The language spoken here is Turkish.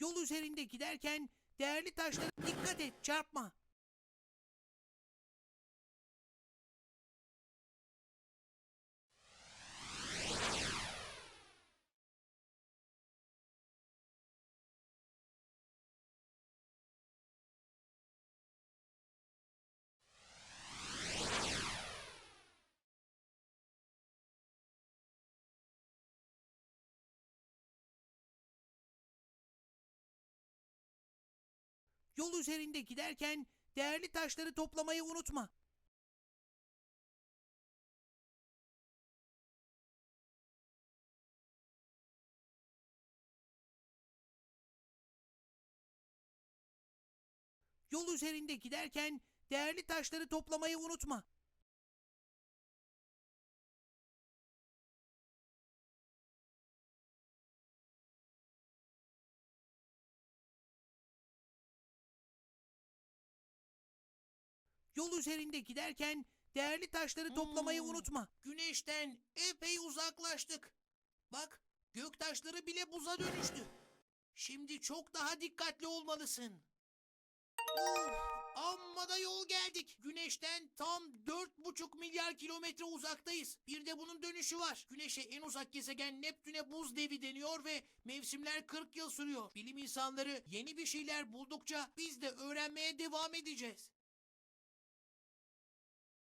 Yol üzerinde giderken değerli taşlara dikkat et, çarpma. Yol üzerinde giderken değerli taşları toplamayı unutma. Yol üzerinde giderken değerli taşları toplamayı unutma. Yol üzerinde giderken değerli taşları toplamayı Hmm. unutma. Güneşten epey uzaklaştık. Bak gök taşları bile buza dönüştü. Şimdi çok daha dikkatli olmalısın. Uf, amma da yol geldik. Güneşten tam dört buçuk milyar kilometre uzaktayız. Bir de bunun dönüşü var. Güneşe en uzak gezegen Neptün'e buz devi deniyor ve mevsimler 40 yıl sürüyor. Bilim insanları yeni bir şeyler buldukça biz de öğrenmeye devam edeceğiz.